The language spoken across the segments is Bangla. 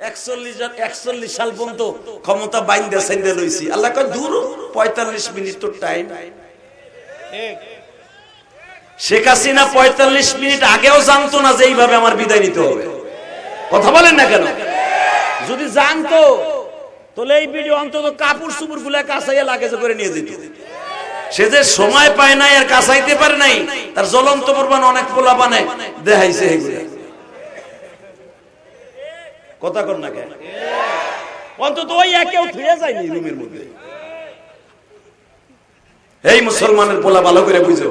একচল্লিশ সাল পর্যন্ত ক্ষমতা বাইন্দা সাইন্দা আল্লাহ দূর পঁয়তাল্লিশ মিনিট তো টাইম শেখ হাসিনা পঁয়তাল্লিশ মিনিট আগেও জানতো না যে এইভাবে আমার বিদায় নিতে হবে। কথা বলেন না কেন? যদি জানতো, তাহলে এই ভিডিও অন্তত কাপড় সুপুরগুলা কাঁচাইয়া লাগেজে করে নিয়ে যেত। সে যে সময় পায় নাই আর কাঁচাইতে পারে নাই, তার জ্বলন্ত প্রমাণ অনেক পোলা বানে দেখাইছে কথা কর না কেন? অন্তত ওই একেও ফিরে যায়নি রুমের মধ্যে। এই মুসলমানের পোলা ভালো করে বুঝো।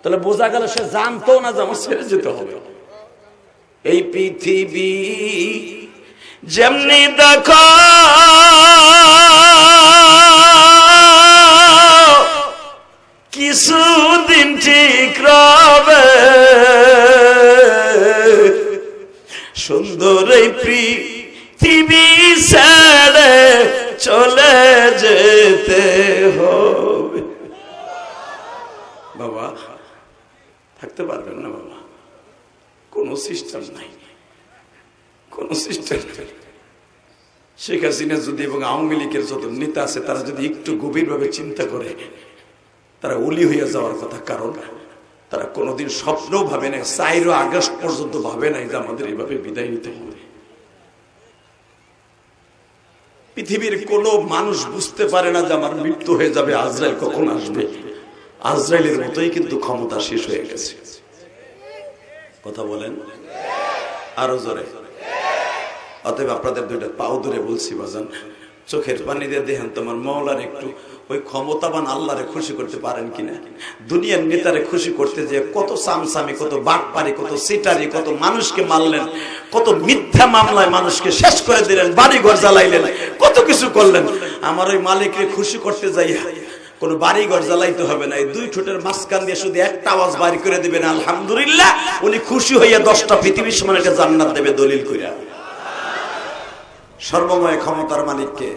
তাহলে বোঝা গেল সে জানতো না যে আমার ছেড়ে যেতে হবে। এই পৃথিবী যেমনি দেখো বাবা, থাকতে পারবেন না বাবা। কোনো সিস্টেম নাই। কোনো সিস্টেম শেখ হাসিনা যদি এবং আওয়ামী লীগের যত নেতা আছে, তারা যদি একটু গভীরভাবে চিন্তা করে, তারা উলি হইয়া যাওয়ার কথা কারণ, তারা কোনোদিন স্বপ্নও ভাবে নাই চাইরো আগস্ট পর্যন্ত ভাবে নাই যে আমাদের এইভাবে বিদায় নিতে হবে। পৃথিবীর কোন মানুষ বুঝতে পারে না যে আমার মৃত্যু হয়ে যাবে, আজরাইল কখন আসবে। আজরাইলের মতোই কিন্তু ক্ষমতা শেষ হয়ে গেছে। কথা বলেন? আরও জোরে। অতএব আপনাদের দুইটা পাও ধরে বলছি, বাজান। চোখের পানি দিয়ে দেখেন তোমার মৌলার একটু ওই ক্ষমতাবান আল্লাহরে খুশি করতে পারেন কিনা। দুনিয়ার নেতারে খুশি করতে যে কত সামসামি, কত বাটপারি কত সিটারি, কত মানুষকে মারলেন, কত মিথ্যা মামলায় মানুষকে শেষ করে দিলেন বাড়ি ঘর জ্বালাইলেন, কত কিছু করলেন। আমার ওই মালিককে খুশি করতে যাইয়া কোন বাড়ি ঘর জ্বালাইতে হবে না। এই দুই ঠোঁটের মাঝখান দিয়ে শুধু একটা আওয়াজ বাইর করে দিবেন, আলহামদুলিল্লাহ। উনি খুশি হইয়া দশটা পৃথিবীর সমান একটা জান্নাত দেবে দলিল কইরা। সর্বময় ক্ষমতার মালিককে।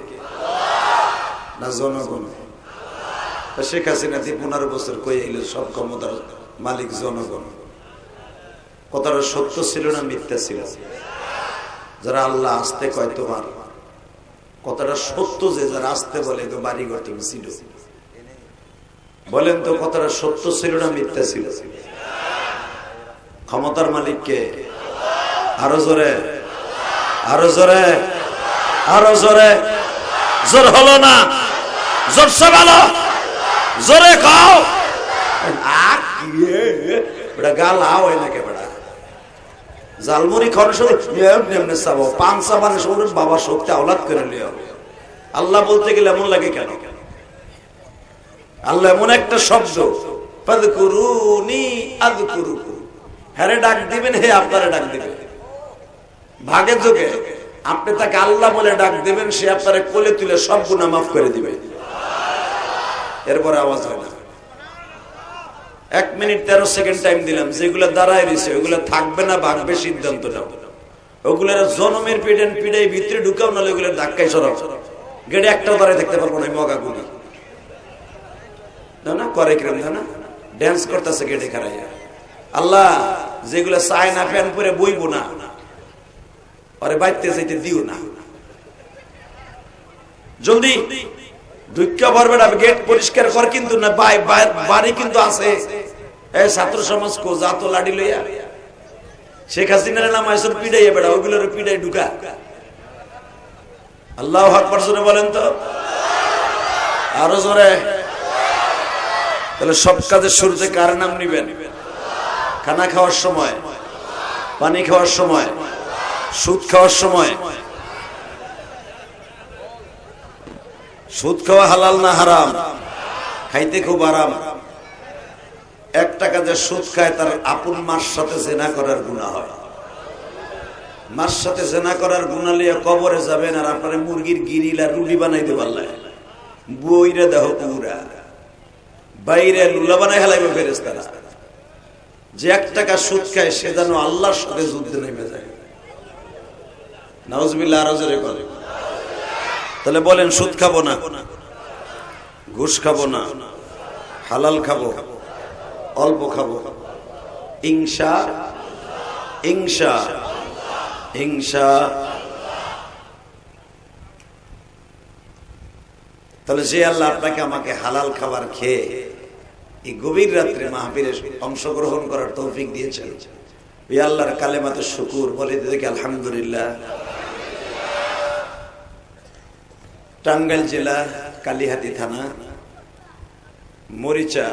না জনগণ। শেখ হাসিনা দিয়ে পনেরো বছর কয়ে এলো সব ক্ষমতার মালিক জনগণ। কথাটা সত্য ছিল না মিথ্যা ছিল? যারা আল্লাহ আসতে কয় তোমার, কথাটা সত্য যে যারা আসতে বলে তো বাড়ি ঘর তুমি ছিল। বলেন তো কথাটা সত্য ছিল না মিথ্যা ছিল? ক্ষমতার মালিককে আরও জোরে। আরও জোরে। আরও জোরে। জোর হলো না। জোরসে ভালো। জোরে খাও। গাল আও নাকি বেড়া জালমুড়ি সাবানের বাবা শক্তি আওলাদ করে লিও আল্লাহ বলতে গেলে এমন লাগে কেন? আল্লাহ এমন একটা শব্দ হ্যারে ডাক দিবেন, হে আপনারে ডাক দিবেন। ভাগে যোগে আপনি তাকে আল্লাহ বলে ডাক দেবেন, সে আপনারে কোলে তুলে সব গুণা মাফ করে দিবে। এরপরে আওয়াজ হয় না। এক মিনিট তেরো সেকেন্ড টাইম দিলাম, যেগুলো দাঁড়ায় রয়েছে, ওগুলো থাকবে না, ভাগবে, সিদ্ধান্ত নাও। ওগুলোর জনমের পিডেন পিডাই ভিতরে ঢুকাও, নাহলে ওগুলো ধাক্কাই সরাও। গেটে একটাও দাঁড়ায় দেখতে পারব না মগা গুলি করে কিরম না ড্যান্স করতেছে গেটে খারাইয়া আল্লাহ, যেগুলো চায় না, প্যান পরে বইবো না। আরে বাইতে যাইতে দিও না। জলদি ঢুকা পারবে না গেট পরিষ্কার কর কিন্তু না বাড়ি কিন্তু আছে। এই ছাত্র সমাজ কো, যা তো লাডি লইয়া। শেখ হাসিনার নাম আইসর পিড়াইয়া বেড়া ওইগুলোর পিড়াই ঢুকা। আল্লাহ আকবর জোরে বলেন তো। আরও জোরে। তাহলে সব কাজের শুরুতে কার নাম নিবেন? খানা খাওয়ার সময়, পানি খাওয়ার সময়, সুদ খাওয়ার সময়? সুদ খাওয়া হালাল না হারাম? খাইতে খুব আরাম। এক টাকা যে সুদ খায়, তার আপন মার সাথে জেনা করার গুণা হয়। মার সাথে জেনা করার গুণা লিয়ে কবরে যাবেন আর আপনার মুরগির গিরিল রুটি বানাইতে পারলে। বইরে দেহ পুরা। বাইরে লুলা বানাই হেলাইবে ফেরেস্তারা যে এক টাকা সুদ খায়, সে যেন আল্লাহর সাথে যুদ্ধে নেমে যায়। নাউজবিল্লা আরও জোরে করে তাহলে বলেন, সুদ খাব না, ঘুষ খাব না, হালাল খাব, অল্প খাব। ইংসা হিংসা হিংসা তাহলে যে আল্লাহ আপনাকে আমাকে হালাল খাবার খেয়ে এই গভীর রাত্রে মাহফিলে অংশগ্রহণ করার তৌফিক দিয়েছেন। ওই আল্লাহর কালেমাতে শুকুর, বলে দেখে আলহামদুলিল্লাহ। টাঙ্গাইল জেলা, কালিহাতি থানা, মরিচা,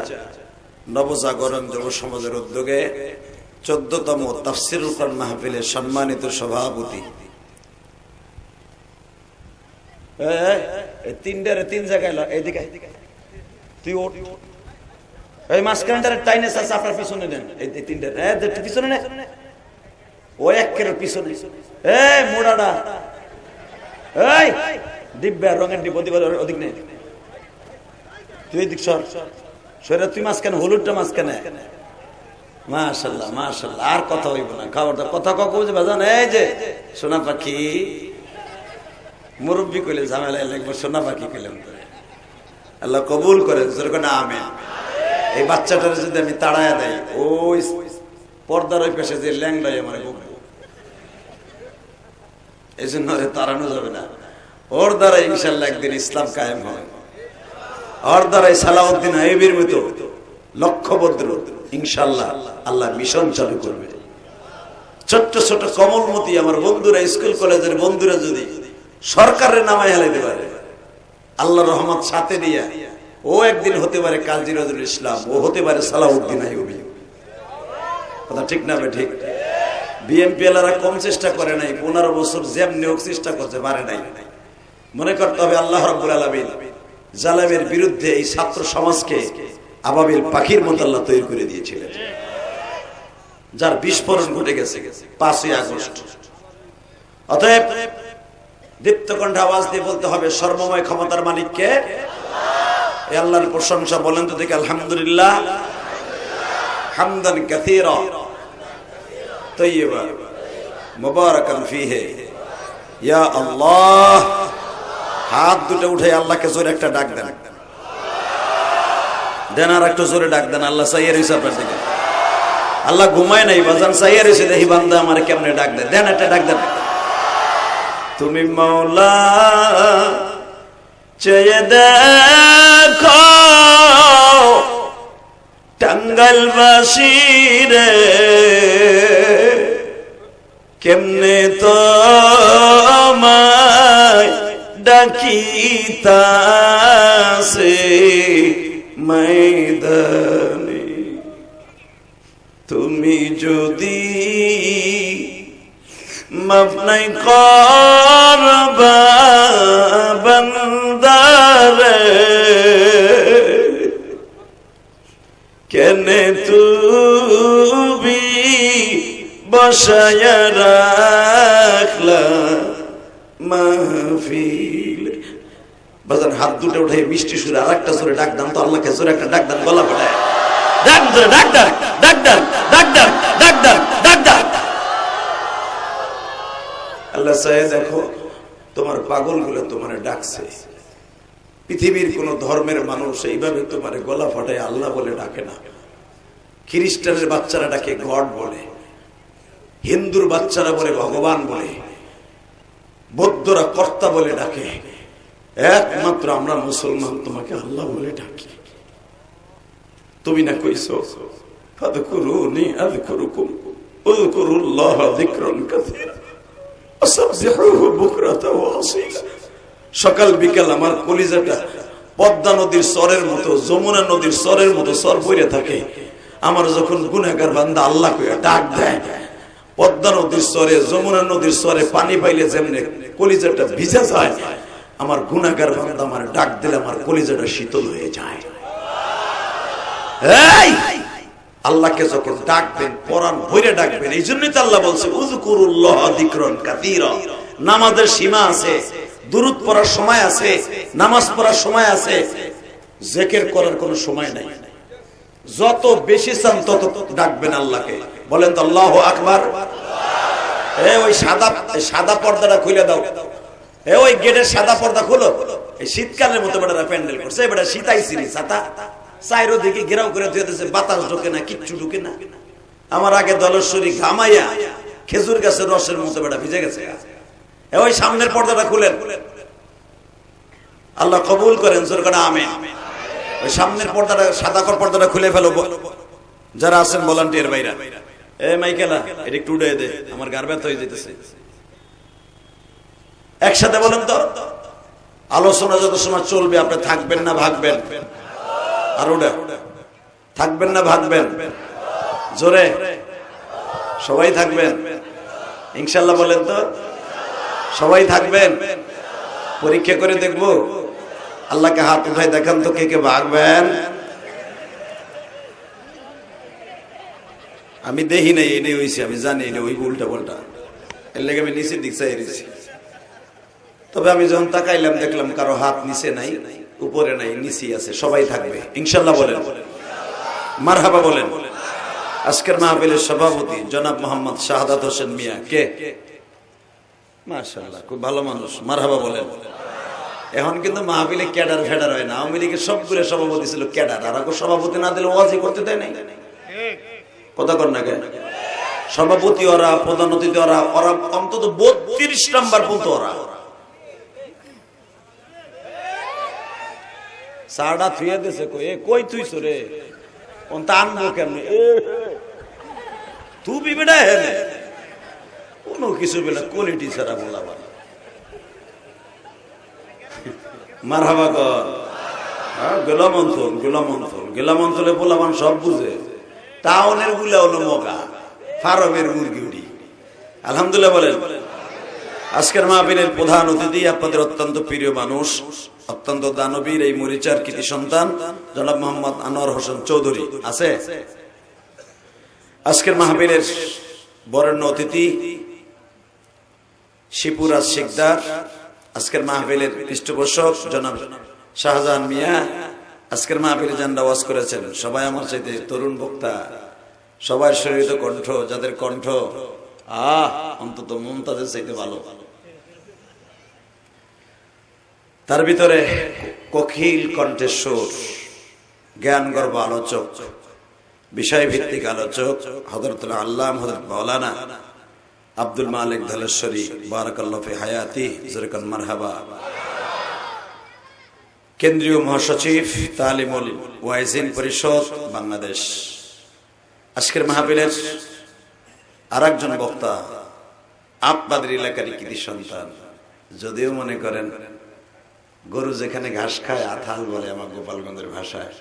নবজাগরণ যুব সমাজের উদ্যোগে চোদ্দতম তাফসির কোরআন মাহফিলের সম্মানিত সভাপতি তিনটারে তিন জায়গায় এইদিকে। তুই ওঠ। এই মাঝখানটারে টাইনে আছে, আপনার পিছনে নেন এই এই দে- পিছনে নে। ও একের পিছনে। এ মোড়াটা। এই, দিব্যা, রঙের ডিপ অধিক নেই তুই এদিক সর। সরে, তুই মাঝখানে, হলুদটা মাঝখানে। মাশাল্লাহ মাশাল্লাহ, আর কথা হইব না। খাবারটা কথা কক বুঝে বাজান, এই যে, সোনা পাখি। মুরব্বী কইলে ঝামেলা লাগবে সোনা পাখি কইলাম আল্লাহ কবুল করে আমি এই বাচ্চাটার যদি আমি তাড়ায় দেয় ওই পর্দার ওই পেশে যে ল্যাংলাই আমার এই জন্য তাড়ানো যাবে না। ওর দ্বারা ইনশাল্লাহ একদিন ইসলাম কায়েম হয়। ওর দ্বারাই সালাউদ্দিন আইবির মতো লক্ষ্যবদ্র ইনশাল্লাহ আল্লাহ মিশন চালু করবে। ছোট্ট ছোট কমলমতি আমার বন্ধুরা, স্কুল, কলেজের বন্ধুরা যদি সরকারের নামায় হেলাইতে পারে আল্লাহ রহমত সাথে নিয়ে ও একদিন হতে পারে কাজী নজরুল ইসলাম, ও হতে পারে সালাউদ্দিন কথা ঠিক না ঠিক বিএনপি এলারা কম চেষ্টা করে নাই, পনেরো বছর যেমনি হোক চেষ্টা করতে পারে নাই। মনে করতে হবে আল্লাহ রব্বুল আলমিন জালামের বিরুদ্ধে এই ছাত্র সমাজকে আবাবিল পাখির মতো আল্লাহ তৈরি করে দিয়েছিলেন। যার বিস্ফোরণ ঘটে গেছে পাঁচই আগস্ট। অতএব দীপ্তকণ্ঠ আওয়াজ দিয়ে বলতে হবে, সর্বময় ক্ষমতার মালিককে। আল্লাহর প্রশংসা, বলেন তো দেখে, আলহামদুলিল্লাহ। হামদান কাথীরা তৈয়বা মুবারাকান ফিহে। ইয়া আল্লাহ। হাত দুটো উঠে আল্লাহকে জোরে একটা ডাক দেন। দেন আর একটু জোরে ডাক দেন, আল্লাহ সাইয়ের হিসাবের দিকে। আল্লাহ ঘুমায় নাই, বাজান সাইয়ের এসে দেখি বান্দা আমার কেমনে ডাক দেন দেন একটা ডাক দেন। তুমি মৌলা চেয়ে দেখো টাঙ্গালবাসী রে কেমনে তো ডাকিতাছে ময়দানে? তুমি যদি মাফ নাই করবা বন্দারে কেনে তুবি বসায় রাখলা মাহফিল বাজার হাত দুটো উঠে মিষ্টি সুরে আর একটা সুরে ডাক দান তো আল্লাহকে সুরে একটা ডাক দান গলা ডাক ডাক ডাক ডাক ডাক ডাক আল্লাহ সাহেব, দেখো, তোমার পাগলগুলো তোমার ডাকছে। পৃথিবীর কোন ধর্মের মানুষ এইভাবে তোমার গলা ফাটায় আল্লাহ বলে ডাকে না। খ্রিস্টানের বাচ্চারা ডাকে গড বলে। হিন্দুর বাচ্চারা বলে ভগবান বলে। বৌদ্ধরা কর্তা বলে ডাকে। একমাত্র আমরা মুসলমান, তোমাকে আল্লাহ বলে ডাকি। তুমি না কইছো, ফাদকুরুনি আযকুরুকুম, উযকুরুল্লাহ সকাল বিকাল আমার কলিজাটা পদ্মা নদীর স্বরের মতো, যমুনা নদীর স্বরের মতো স্বর বইরে থাকে। আমার যখন গুনাহগার বান্দা আল্লাহ কইয়া ডাক দেয়, পদ্মা নদীর স্বরে, যমুনা নদীর স্বরে পানি পাইলে যেমনি কলিজাটা ভিজে যায়, আমার গুনাহগার বান্দা আমার ডাক দিলে আমার কলিজাটা শীতল হয়ে যায়। এই! আল্লাহকে যখন ডাকবেন পরাণ ভরে ডাকবেন, এই জন্যই তো আল্লাহ বলছে নামাজের সীমা আছে, দুরূদ পড়ার সময় আছে, নামাজ পড়ার সময় আছে, জেকের করার কোনো সময় নাই। যত বেশি চান তত ডাকবেন আল্লাহকে। বলেন তো, আল্লাহ আকবার। এ ওই সাদা সাদা পর্দাটা খুলে দাও। এ ওই গেটের সাদা পর্দা খুলো। এই শীতকালের মতো বেটারা প্যান্ডেল করছে বেটা শীতাইছি রে ছাতা। চাইরো দিকে ঘেরাও করে দিয়ে দিয়েছে বাতাস ঢোকে না, কিচ্ছু ঢুকে না। আমার আগে দলস্বরী ঘামাইয়া খেজুর গাছের রসের মতো বেটা ভিজে গেছে। ওই সামনের পর্দাটা খুলেন। আল্লাহ কবুল করেন ওই সামনের পর্দাটা পর্দাটা খুলে ফেলো যারা আছেন ভলান্টিয়ার বাইরা এ মাইকেলা, এটা একটু উড়ে দে, আমার গার হয়ে যেতেছে একসাথে বলেন তো, আলোচনা যত সময় চলবে, আপনি থাকবেন না, ভাগবেন। আর ওটা থাকবেন না, ভাগবেন। জোরে। সবাই থাকবেন। ইনশাল্লাহ বলেন তো, সবাই থাকবেন। পরীক্ষা করে দেখব। আল্লাহকে হাত উঠাই দেখান তো কে কে ভাগবেন। আমি দেখি নাই এটাই হয়েছে আমি জানি এটা ওই উল্টা পাল্টা। এর লেগে আমি নিচের দিক চাই তবে আমি যখন তাকাইলাম, দেখলাম কারও হাত নিচে নাই। উপরে নাই নিচে আছে, সবাই থাকবে। ইনশাল্লাহ বলেন। মারহাবা বলেন। আজকের মাহফিলের সভাপতি জনাব মোহাম্মদ শাহাদাত হোসেন মিয়া, কে? মাশাআল্লাহ, খুব ভালো মানুষ। মারহাবা বলেন। এখন কিন্তু মাহফিলে ক্যাডার ফেডার হয় না। আওয়ামী লীগের সবগুলো সভাপতি ছিল ক্যাডার। আর সভাপতি না দিলে ওয়াজি করতে দেয় নাই। কথা কর না কেন? সভাপতি ওরা, প্রধান অতিথি ওরা ওরা অন্তত বত্রিশ নাম্বার পর্যন্ত ওরা। সাড়া থুয়ে দিছে কই? এ, কই তুইছ রে? কোন তা আনব কেমনে তুই বেটা হেলে কোনো কিছু বেলা কোয়ালিটি ছাড়া বলাবা মারহাবা কর। হ্যাঁ গোলাম অঞ্চল গোলাম অঞ্চল। গোলাম অঞ্চলে বলাবান সব বুঝে। টাউনেরগুলা হলো মগা, ফারমের মুরগি উড়ি। আলহামদুলিল্লাহ বলেন। আজকের মাহফিলের প্রধান অতিথি আপনাদের অত্যন্ত প্রিয় মানুষ। অত্যন্ত দানবীর এই মরিচার কৃতি সন্তান, জনাব মোহাম্মদ আনোয়ার হোসেন চৌধুরী, আছে? আজকের মাহফিলের বরেণ্য অতিথি শিপুরাজ শিকদার, আজকের মাহফিলের পৃষ্ঠপোষক জনাব শাহজাহান মিয়া, আজকের মাহফিলে জান্ডা ওয়াজ করেছেন, সবাই আমার চাইতে তরুণ বক্তা। সবাই শরীরিত কণ্ঠ, যাদের কণ্ঠ, আহ, অন্তত মমতাজের চাইতে ভালো। তার ভিতরে কখিল কণ্ঠেশ্বর জ্ঞান গর্ব আলোচক বিষয় ভিত্তিক আলোচক হজরতুল্লাহ আল্লাহ হজরত মৌলানা আব্দুল মালিক ধলেশ্বরী, বারাকাল্লফে হায়াতি, জরকান মারহাবা। কেন্দ্রীয় মহাসচিব, তালিমুল ওয়াইজিন পরিষদ, বাংলাদেশ। আজকের মাহফিলের আর একজন বক্তা আপনাদের এলাকারই কৃতি সন্তান, যদিও মনে করেন গরু যেখানে ঘাস খায়, আথাল বলে আমার গোপালগঞ্জের ভাষায়।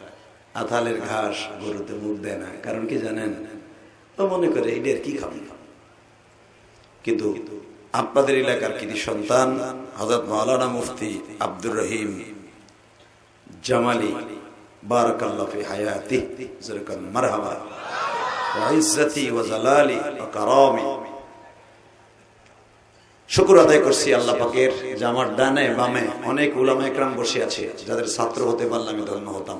আথালের ঘাস গরুতে মুখ দেয় না। কারণ কি জানেন? তো মনে করে এটার কি খাবেন কিন্তু আপনাদের এলাকার কৃতি সন্তান হজরত মাওলানা মুফতি আব্দুর রহিম জামালি বারাকাল্লাফি হায়াতি মারহাবা। ওয়াইজ্জতি ওয়া জালালি ওয়া কারামি। শুকুর আদায় করছি আল্লাহ পাকের যে আমার ডানে বামে অনেক উলামা একরাম বসে আছে, যাদের ছাত্র হতে পারলে আমি ধন্য হতাম।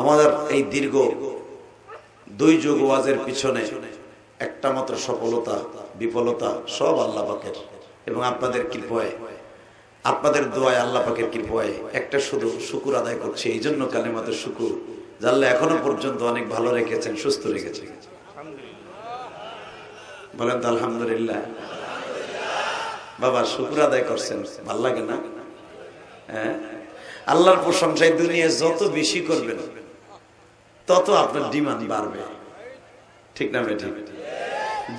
আমাদের এই দীর্ঘ দুই যুগ ওয়াজের পিছনে একটা মাত্র সফলতা, বিফলতা সব আল্লাহ পাকের। এবং আপনাদের কৃপয় আপনাদের দোয়ায় আল্লাহ পাকের কৃপয় একটা শুধু শুকুর আদায় করছি, এই জন্য কালেমাতের শুকুর জানলে এখনও পর্যন্ত অনেক ভালো রেখেছেন, সুস্থ রেখেছেন। বলেন তো আলহামদুলিল্লাহ। বাবা, শুকুর আদায় করছেন। ভালো লাগে না? হ্যাঁ? আল্লাহর প্রশংসায় দুনিয়া যত বেশি করবেন, তত আপনার ডিমান্ড বাড়বে। ঠিক না ঠিক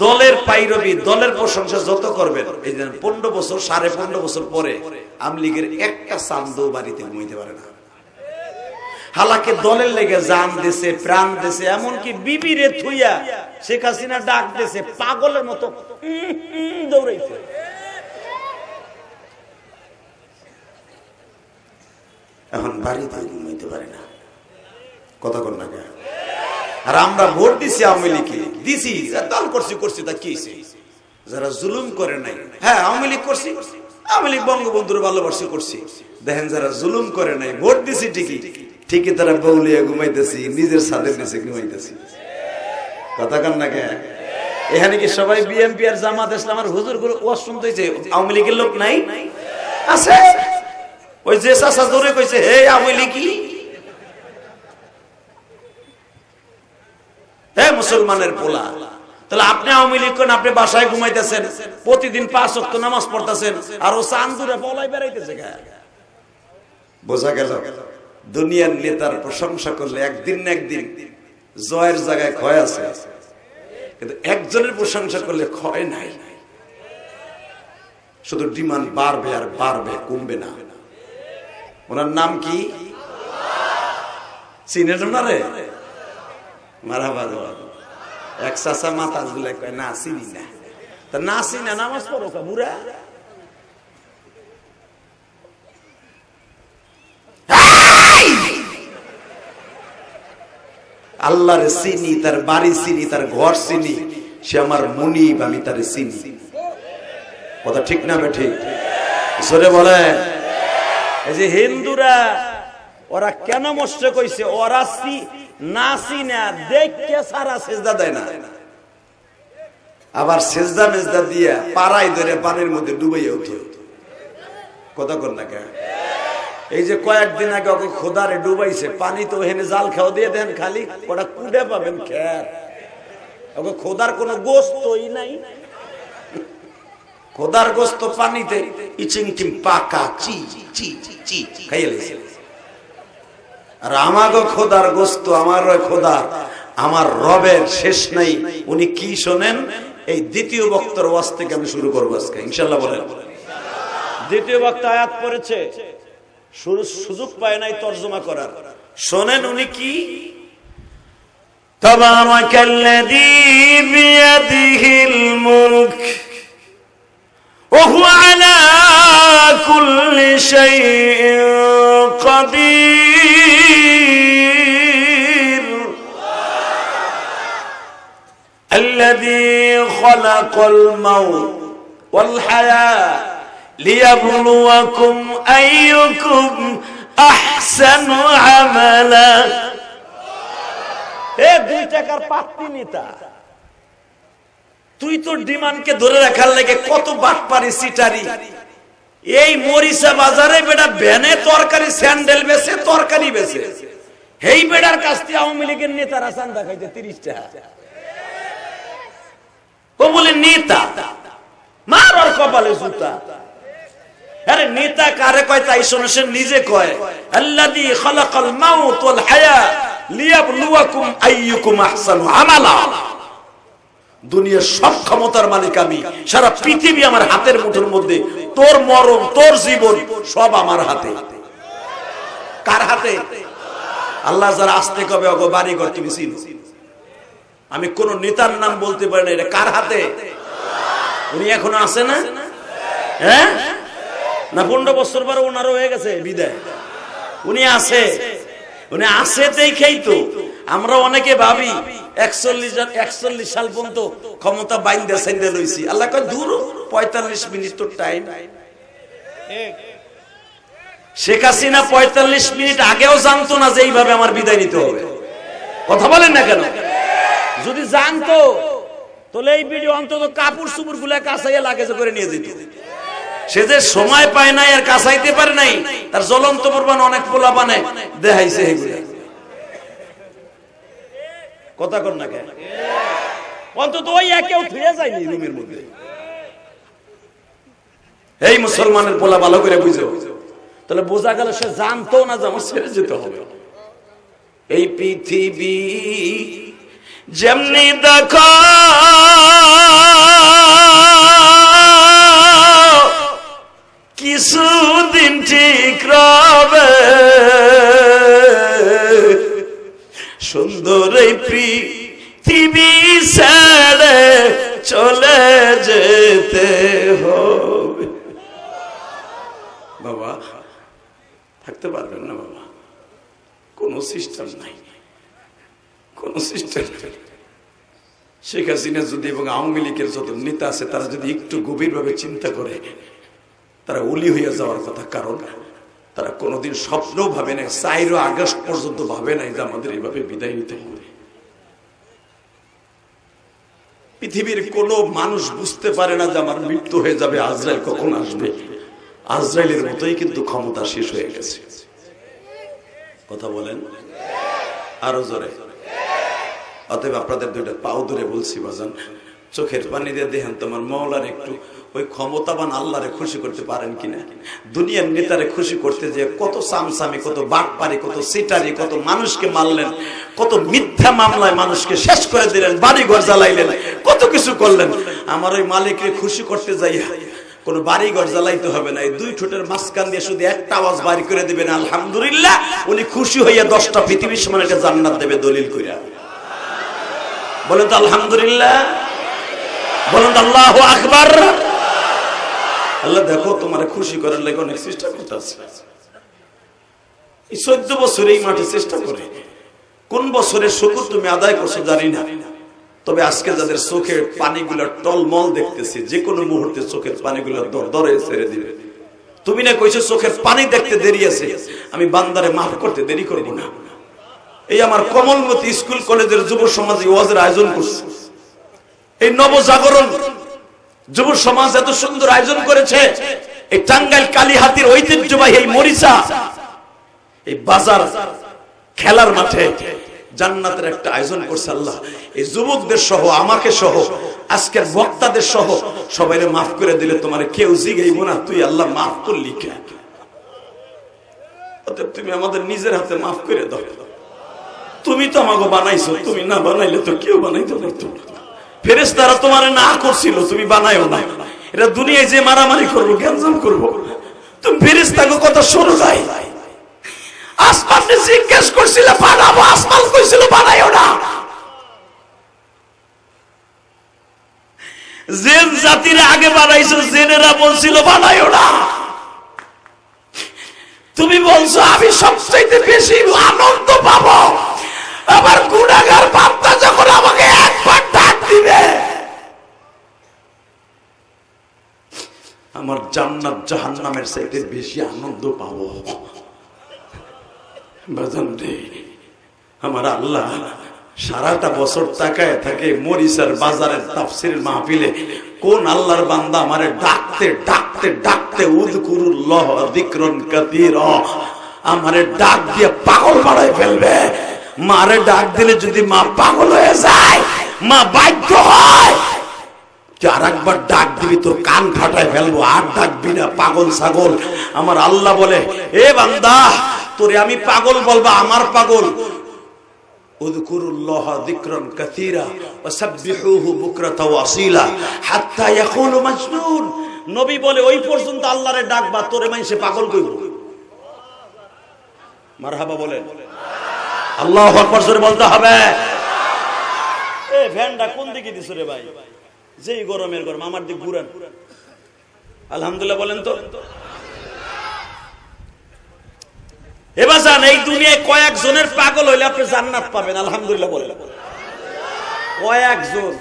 দলের পাইরবি, দলের প্রশংসা যত করবেন, এই যে পনেরো বছর, সাড়ে পনেরো বছর পরে আমলিগের একটা চান্দও বাড়িতে ঘুমাইতে পারে না। হালাকে দলের লেগে জান দেশে প্রাণ দেশে এমনকি বিবিরে থুইয়া শেখ হাসিনা ডাক দেশে পাগলের মতো দৌড়াইছে। এখন বাড়িতে ঘুমাইতে পারে না। কথা কর না? আর আমরা ভোট দিছি আওয়ামী লীগকে। দিছি দল করছি করছি, তা কি? যারা জুলুম করে নাই। হ্যাঁ আওয়ামী লীগ করছি। আওয়ামী লীগ বঙ্গবন্ধুর ভালোবাসি করছি। দেখেন যারা জুলুম করে নাই, ভোট দিছি ঠিকই। ঠিকই তারা বৌলিয়া ঘুমাইতেছি, নিজের ছাদের নিচে ঘুমাইতেছি। কথা কান না কেন? এখানে কি সবাই বিএমপি আর জামাত ইসলামের হুজুরগুলো ওয়াজ শুনতেছে? আওয়ামী লীগের লোক নাই? আছে? ওই যে চাষা জোরে কইছে, হে আওয়ামী লীগই হে মুসলমানের পোলা, তাহলে আপনি আওয়ামী লীগ করেন, আপনি বাসায় ঘুমাইতেছেন, প্রতিদিন পাঁচ অক্ট নামাজ পড়তেছেন, আর ও চান্দুরে পলাই বেড়াইতেছে বোঝা গেল, দুনিয়ার নেতার প্রশংসা করলে একদিন না একদিন জয়ের জায়গায় ক্ষয় আছে। কিন্তু একজনের প্রশংসা করলে ক্ষয় নাই। শুধু ডিমান্ড বাড়বে আর বাড়বে, কমবে না। ওনার নাম কি? চিনেন ওনারে? মারা বারো এক চাষা মাথা গুলা কয়, না, চিনি না। তা না চিনা, নামাজ পড়ো বুড়া। আল্লাহর চিনি, তার বাড়ি চিনি, তার ঘর চিনি, সে আমার মুনিব, আমি তার চিনি। কথা ঠিক না বে ঠিক? জোরে বলে যে হিন্দুরা, ওরা কেন মস্ত কইছে? ওরা নাসি না দেখকে সারা সেজদা দেয় না। আবার সেজদা মেজদা দিয়া পাড়াই ধরে পানির মধ্যে ডুবাইয়া উঠে। কথা কর না কে এই যে কয়েকদিন আগে ওকে খোদারে ডুবাইছে, পানি তো হেনে জাল খাও দিয়ে দেন খালি ওটা কুড়ে পাবেন খের ওকে খোদার কোনো গোস্তই নাই। খোদার গোস্ত পানিতে ইচিংকিম পাকা চি চি চি খাইয়ে লেছে। আর আমাগো খোদার গোস্ত আমার রয় খোদার আমার রবের শেষ নাই। উনি কি শোনেন? এই দ্বিতীয় বক্তর ওয়াজ থেকে আমি শুরু করব আজকে ইনশাল্লাহ বলেন। দ্বিতীয় বক্ত আয়াত পড়েছে শুরু সুযোগ পায় নাই তর্জমা করার। শোনেন উনি কি? তবারকাল্লাযী বিয়াদিহিল মুলক। وهو على كل شيء قدير الذي خلق الموت والحياة ليبلوكم أيكم أحسن عملا এ দুই টাকার পাত্তি নিতা তুই তো ডিমান্ডকে ধরে রাখার লাগে কত বাটপারি সিটারি। এই মরিচা বাজারে বেটা ভ্যানে তরকারি, স্যান্ডেল বেচে, তরকারি বেচে। এই বেড়ার কাছ থেকে আওয়ামী লীগের নেতারা চান্দা খাইতে তিরিশ টাকা ও বলে, নেতা, মার ওর কপালে জুতা। আরে, নেতা কারে কয় তাই শোনো, সে নিজে কয়, আল্লাযী খালাকাল মাউত ওয়াল হায়া লিয়াবলুয়াকুম আইয়ুকুম আহসানু আমালা। দুনিয়ার সব ক্ষমতার মালিক আমি। সারা পৃথিবী আমার হাতের মুঠোর মধ্যে। তোর মরণ, তোর জীবন সব আমার হাতে। কার হাতে? আল্লাহ যারা আসতে কবে, অগো বাড়ি ঘর তুমি চিনো। আমি কোন নেতার নাম বলতে পারি না, এটা কার হাতে? উনি এখনও আছে না? হ্যাঁ? না, পনেরো বছর পরে ওনারও হয়ে গেছে, বিদায়। উনি আছে। উনি আছে দেখেই তো। আমরা অনেকে ভাবি একচল্লিশ একচল্লিশ সাল পর্যন্ত ক্ষমতা বাইন্দে সাইন্দে লইছি। আল্লাহ দূর পঁয়তাল্লিশ মিনিট তো টাইম শেখ হাসিনা পঁয়তাল্লিশ মিনিট আগেও জানতো না যে এইভাবে আমার বিদায় নিতে হবে। কথা বলেন না কেন? যদি জানতো, তাহলে এই ভিডিও অন্তত কাপড় চুপুরগুলা কাছাইয়া লাগেজে করে নিয়ে যেত। সে যে সময় পায় নাই আর কাছাইতে পারে নাই, তার জ্বলন্ত প্রমাণ অনেক পোলা বানে দেখাইছে এগুলা। কথা কর না কেন? অন্তত ওই একেও ফিরে যায়নি রুমের মধ্যে। এই মুসলমানের পোলা ভালো করে বুঝো। তাহলে বোঝা গেল সে জানতো না যে আমার যেতে হবে। এই পৃথিবী যেমনি দেখো, কিছুদিন ঠিক রবে। সুন্দর পৃথিবী চলে যেতে হবে। বাবা, থাকতে পারবেন না বাবা। কোনো সিস্টেম নাই। কোন সিস্টেম শেখ হাসিনা যদি এবং আওয়ামী লীগের যত নেতা আছে, তারা যদি একটু গভীরভাবে চিন্তা করে, তারা উলি হইয়া যাওয়ার কথা কারণ তারা কোনোদিন স্বপ্নও ভাবে নাই, চাইরো আগস্ট পর্যন্ত ভাবে নাই যে আমাদের এইভাবে বিদায় নিতে হবে। পৃথিবীর কোন মানুষ বুঝতে পারে না যে আমার মৃত্যু হয়ে যাবে, আজরাইল কখন আসবে। আজরাইলের মতোই কিন্তু ক্ষমতা শেষ হয়ে গেছে। কথা বলেন? আরও জোরে। অতএব আপনাদের দুইটা পাও ধরে বলছি, বাজান। চোখের পানি দিয়ে দেখেন তোমার মৌলার একটু ওই ক্ষমতাবান আল্লাহরে খুশি করতে পারেন কিনা? দুনিয়ার নেতারে খুশি করতে যে কত সামসামি, কত বাটপারি, কত সিটারি, কত মানুষকে মারলেন, কত মিথ্যা মামলায় মানুষকে শেষ করে দিলেন বাড়ি ঘর জ্বালাইলেন, কত কিছু করলেন। আমার ওই মালিককে খুশি করতে যাইয়া কোন বাড়ি ঘর জ্বালাইতে হবে না। এই দুই ঠোঁটের মাঝখান দিয়ে শুধু একটা আওয়াজ বাড়ি করে দিবেন, আলহামদুলিল্লাহ। উনি খুশি হইয়া দশটা পৃথিবীর সমান একটা জান্নাত দেবে দলিল কইরা। বলেন তো, আলহামদুলিল্লাহ। বলেন তো, আল্লাহ আকবার। আল্লাহ দেখো, তোমার খুশি করার লাগে অনেক চেষ্টা করতেছে। এই চোদ্দ বছর এই মাঠে চেষ্টা করে। কোন বছরের শুকুর তুমি আদায় করছ জানি না। তবে আজকে যাদের চোখের পানিগুলো টলমল দেখতেছি যে কোনো মুহূর্তে চোখের পানিগুলো দরে ছেড়ে দিবে। তুমি না কইছো চোখের পানি দেখতে দেরি আছে, আমি বান্দারে মাফ করতে দেরি করব না। এই আমার কমলমতি স্কুল কলেজের যুব সমাজ ওয়াজের আয়োজন করছে। এই নবজাগরণ যুব সমাজ এত সুন্দর আয়োজন করেছে। এই টাঙ্গাইল কালীহাতির ঐতিহ্যবাহী এই মরিচা, এই বাজার খেলার মাঠে জান্নাতের একটা আয়োজন করছে আল্লাহ। এই যুবকদের সহ, আমাকে সহ, আজকের বক্তাদের সহ সবাই মাফ করে দিলে তোমার কেউ জিগাইব না, তুই আল্লাহ মাফ করলি কে? অতএব তুমি আমাদের নিজের হাতে মাফ করে দাও। তুমি তো আমাকে বানাইছো, তুমি না বানাইলে তো কেউ বানাইতে পারতো না। ফেরেস তারা তোমার না করছিল, তুমি বানাইও না এটা দুনিয়ায় যে মারামারি করব, গ্যাঞ্জাম করব। তুমি ফেরেস তাকে কথা যায় আসমানকে জিজ্ঞেস করছিল, বানাবো, আসমান কইছিল বানাইও না। জেন জাতির আগে বানাইছো, জেনেরা বলছিল বানাইও না। তুমি বলছো, আমি সবচাইতে বেশি আনন্দ পাবো। আমার গুণাগার বাপ্তা যখন আমাকে এক একবার ডাক দিবে। আমার জান্নাত জাহান্নামের চাইতে বেশি আনন্দ পাবো। বাজান আমার আল্লাহ সারাটা বছর তাকায় থাকে মরিচার বাজারের তাফসির মাহফিলে। কোন আল্লাহর বান্দা আমারে ডাকতে ডাকতে ডাকতে, উদকুরুল্লাহ যিকরন কাতীরা আমারে ডাক দিয়ে পাগল বানায় ফেলবে। মারে ডাক দিলে যদি মা পাগল হয়ে যায় মা বাধ্য হয়। আর একবার ডাক দিবি, তোর কান ফাটায় ফেলব, আর ডাকবি না, পাগল ছাগল। আমার আল্লাহ বলে, এ বান্দা, তোরে আমি পাগল বলবা, আমার পাগল। নবী বলে, ওই আল্লাহরে ডাকবা তোরে মাইসে পাগল কইব। মারহাবা বলেন। আল্লাহু বলতে হবে। এ কোন দিকে দিছ রে ভাই? যেই গরমের গরম, আমার দিক ঘুরান। আলহামদুলিল্লাহ বলেন তো। এবার যান, এই দুনিয়ায় কয়েকজনের পাগল হইলে আপনি জান্নাত পাবেন, আলহামদুলিল্লাহ বলেন। কয়েকজন।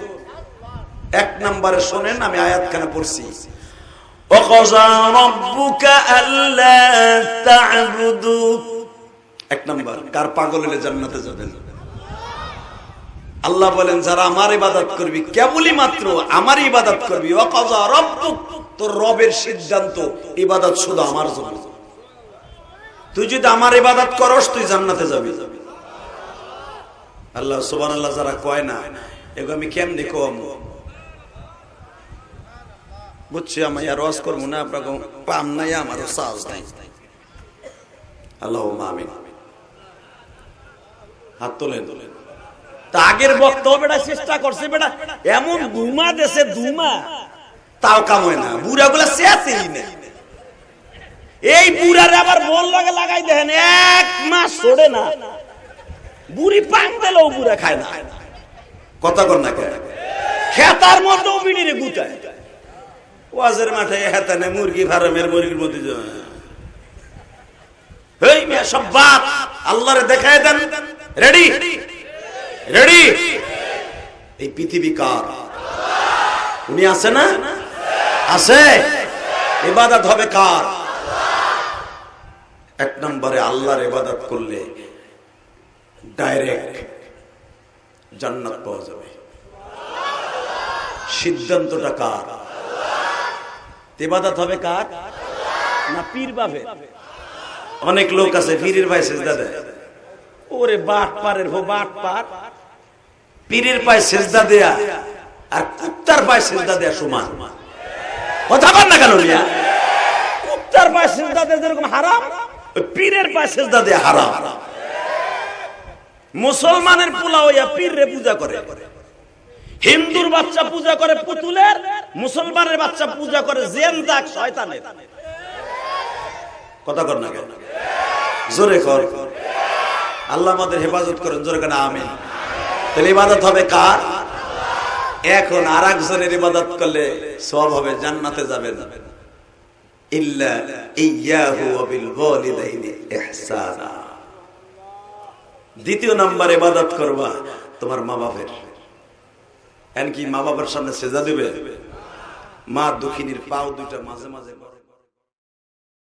এক নম্বরে শোনেন, আমি আয়াতখানা পড়ছি। এক নম্বর, কার পাগল হইলে জান্নাতে যাবেন? আল্লাহ বলেন, যারা আমার ইবাদত করবি, কেবলই মাত্র আমার ইবাদত করবি। তোর রবের সিদ্ধান্ত ইবাদত শুধু আমার জন্য। তুই যদি আমার ইবাদত করস, তুই জান্নাতে যাবি। আল্লাহ সুবহানাল্লাহ যারা কয় না, এগো আমি কেমনে কম? বুঝছি, আমি আর রস করব না, আপনাকে পাম নাই আমার সাহস নাই। আল্লাহ আমিন। হাত তোলেন তোলেন। আগের বক্তব্য বেটা চেষ্টা করছে বেটা। এমন ধুমা দেশে ধুমা তাও কাময় না। বুড়া গুলা শেষই না। এই বুড়ারে আবার বল লাগে লাগাই দেখেন, এক মাস ছড়ে না। বুড়ি পান দিলেও বুড়া খায় না। কথা কর না কেন? খেতার মধ্যেও বিড়িরে গুতায় ওয়াজের মাঠে হেতানে মুরগি ফার্মের মুরগির মধ্যে। এই মেয়ে, সব বাপ আল্লাহরে দেখায় দেন। রেডি রেডি এই পৃথিবী কার উনি আছে না? আছে? ইবাদত হবে কার? এক নম্বরে আল্লাহর ইবাদত করলে ডাইরেক্ট জান্নাত পাওয়া যাবে। সিদ্ধান্তটা কার? ইবাদত হবে কার? না পীর বাবে অনেক লোক আছে, পীরের ভাই সেজদা দেয়। ওরে বাট পারের হো বাট পার পীরের পায়ে সেজদা দেয়া আর কুত্তার পায়ে সেজদা দেয়া সমান। কথা বল না কেন মিয়া? কুত্তার পায়ে সেজদা দেয়া যেরকম হারাম পীরের পায়ে সেজদা দেয়া হারাম। মুসলমানের পোলা হইয়া পীররে পূজা করে। হিন্দুর বাচ্চা পূজা করে পুতুলের, মুসলমানের বাচ্চা পূজা করে জেনদাক শয়তানের। কথা কর না কেন? জোরে কর। আল্লাহ আমাদের হেফাজত করেন, জোরে কেন আমি তাহলে ইবাদত হবে কার? এখন আর একজনের ইবাদত করলে সব হবে জান্নাতে ওয়ালিদাইনি ইহসানা। দ্বিতীয় নাম্বার ইবাদত করবা তোমার মা বাপের কি মা বাবার সামনে সেজা দেবে। মা দুঃখিনীর পাও দুইটা মাঝে মাঝে।